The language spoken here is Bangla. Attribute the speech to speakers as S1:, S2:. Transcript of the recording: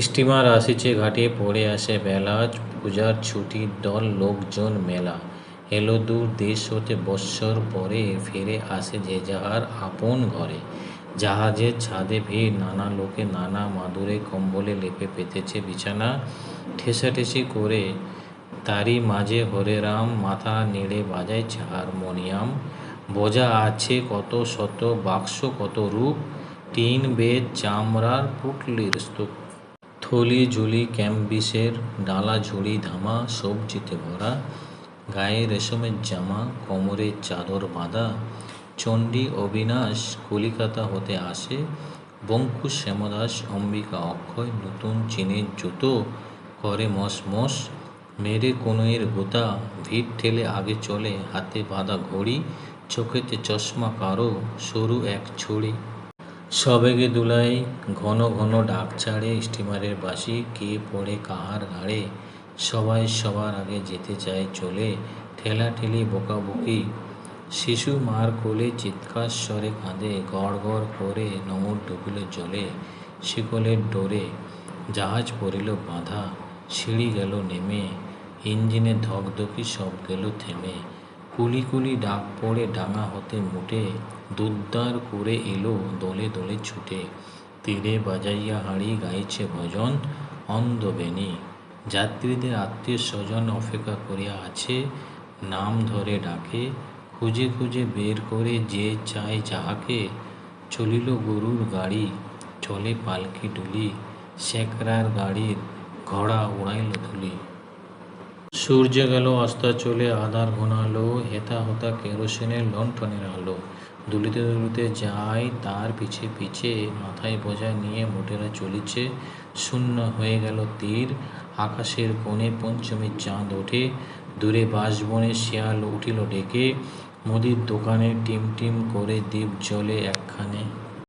S1: স্টিমার আসিছে ঘাটে পড়ে আসে বেলা পূজার ছুটির দল, লোকজন, মেলা। এলো দূর দেশ হতে বৎসর পরে ফিরে আসে যে যাহার আপন ঘরে। জাহাজের ছাদে ভিড়, নানা লোকে নানা মাদুরে কম্বলে লেপে পেতেছে বিছানা। ঠেসাঠেসি করে তারই মাঝে হরে রাম, মাথা নেড়ে বাজাইছে হারমোনিয়াম বোঝা আছে কত শত বাক্স, কত রূপ। টিন বেদ চামড়ার পুটলির স্তূপ। থলি, ঝুলি, ক্যাম্বিসের ডালা, ঝুড়ি, ধামা, সবজিতে ভরা, গায়ে রেশমের জামা, কোমরে চাদর বাঁধা, চণ্ডী অবিনাশ কলিকাতা হতে আসে বঙ্কু শ্যামদাস, অম্বিকা অক্ষয়, নতুন চীনের জুতো করে মস মস মেরে কনুইয়ের গোতা, ভিড় ঠেলে আগে চলে, হাতে বাঁধা ঘড়ি, চোখেতে চশমা কারও, সরু এক ছড়ি সবেগে দুলাই ঘন ঘন ডাক ছাড়ে স্টিমারের বাসি কে পড়ে কাহার ঘাড়ে? সবাই সবার আগে যেতে চায় চলে ঠেলা ঠেলাঠেলি বকাবকি। শিশু মার কোলে চিৎকার স্বরে কাঁদে, গড় গড় করে নোঙর ডুবিল জলে, শিকলের ডোরে জাহাজ পড়িল বাঁধা, সিঁড়ি গেল নেমে, ইঞ্জিনে ধকধকি সব গেল থেমে। কুলি কুলি ডাক পড়ে ডাঙা হতে মুটে দুদ্দার করে এলো দলে দলে ছুটে। তীরে বাজাইয়া হাঁড়ি গাইছে ভজন অন্ধবেণী। যাত্রীদের আত্মীয় স্বজন অপেক্ষা করিয়া আছে, নাম ধরে ডাকে, খুঁজে খুঁজে বের করে যে চায় যাহাকে। চলিল গরুর গাড়ি, চলে পালকি ডুলি স্যাকরার গাড়ির ঘোড়া উড়াইল ধুলি। সূর্য গেল, আস্তা চলে আধার ঘনালো, হেতা হতা কেরোসিনের লণ্ঠনের আলো দুলিতে দুলিতে যায়, তার পিছে পিছে মাথায় বোঝা নিয়ে মোটেরা চলিছে। শূন্য হয়ে গেল তীর, আকাশের কোণে পঞ্চমীর চাঁদ ওঠে। দূরে বাঁশবনে শিয়াল উঠিল ডেকে, মুদির দোকানে টিম টিম করে দ্বীপ জ্বলে একখানে।